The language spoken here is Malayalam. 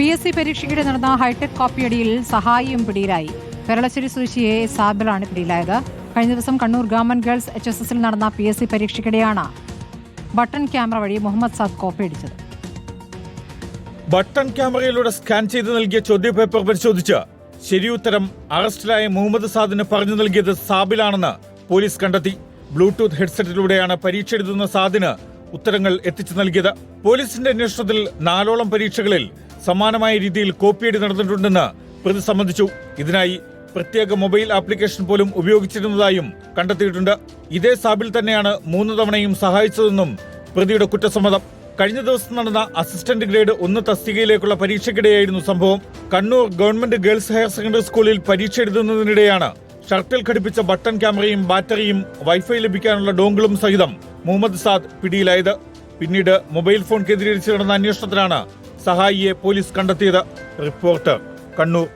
പി എസ് സി പരീക്ഷയ്ക്കിടെ നടന്ന ഹൈടെക് കോപ്പിയടിയിൽ സഹായിയും പിടിയിലായി. പെരളശ്ശേരി സ്വദേശിയെ സാബിളാണ് പിടിയിലായത്. കഴിഞ്ഞ ദിവസം Kannur government girls H S എസിൽ നടന്ന പി എസ് സി പരീക്ഷയ്ക്കിടെയാണ് ബട്ടൺ ക്യാമറ വഴി മുഹമ്മദ് സാദ് കോപ്പിയടിച്ചത് ബട്ടൺ ക്യാമറയിലൂടെ സ്കാൻ ചെയ്ത് നൽകിയ ചോദ്യപേപ്പർ പരിശോധിച്ച് ശരിയുത്തരം അറസ്റ്റിലായ മുഹമ്മദ് സാദിന് പറഞ്ഞു നൽകിയത് സാബിലാണെന്ന് പോലീസ് കണ്ടെത്തി. ബ്ലൂടൂത്ത് ഹെഡ്സെറ്റിലൂടെയാണ് പരീക്ഷ എഴുതുന്ന സാദിന് ഉത്തരങ്ങൾ എത്തിച്ചു നൽകിയത്. പോലീസിന്റെ അന്വേഷണത്തിൽ നാലോളം പരീക്ഷകളിൽ സമാനമായ രീതിയിൽ കോപ്പിയടി നടന്നിട്ടുണ്ടെന്ന് പ്രതി സംബന്ധിച്ചു ഇതിനായി പ്രത്യേക മൊബൈൽ ആപ്ലിക്കേഷൻ പോലും ഉപയോഗിച്ചിരുന്നതായും കണ്ടെത്തിയിട്ടുണ്ട്. ഇതേ സാബിൽ തന്നെയാണ് മൂന്ന് തവണയും സഹായിച്ചതെന്നും പ്രതിയുടെ കുറ്റസമ്മതം. കഴിഞ്ഞ ദിവസം നടന്ന അസിസ്റ്റന്റ് ഗ്രേഡ് ഒന്ന് തസ്തികയിലേക്കുള്ള പരീക്ഷയ്ക്കിടെയായിരുന്നു സംഭവം. Kannur government girls higher secondary സ്കൂളിൽ പരീക്ഷ എഴുതുന്നതിനിടെയാണ് ഷർട്ടിൽ ഘടിപ്പിച്ച ബട്ടൺ ക്യാമറയും ബാറ്ററിയും വൈഫൈ ലഭിക്കാനുള്ള ഡോങ്കിളും സഹിതം മുഹമ്മദ് സാദ് പിടിയിലായത്. പിന്നീട് മൊബൈൽ ഫോൺ കേന്ദ്രീകരിച്ച് നടന്ന അന്വേഷണത്തിലാണ് സഹായിയെ പോലീസ് കണ്ടെത്തിയത് റിപ്പോർട്ടർ കണ്ണൂർ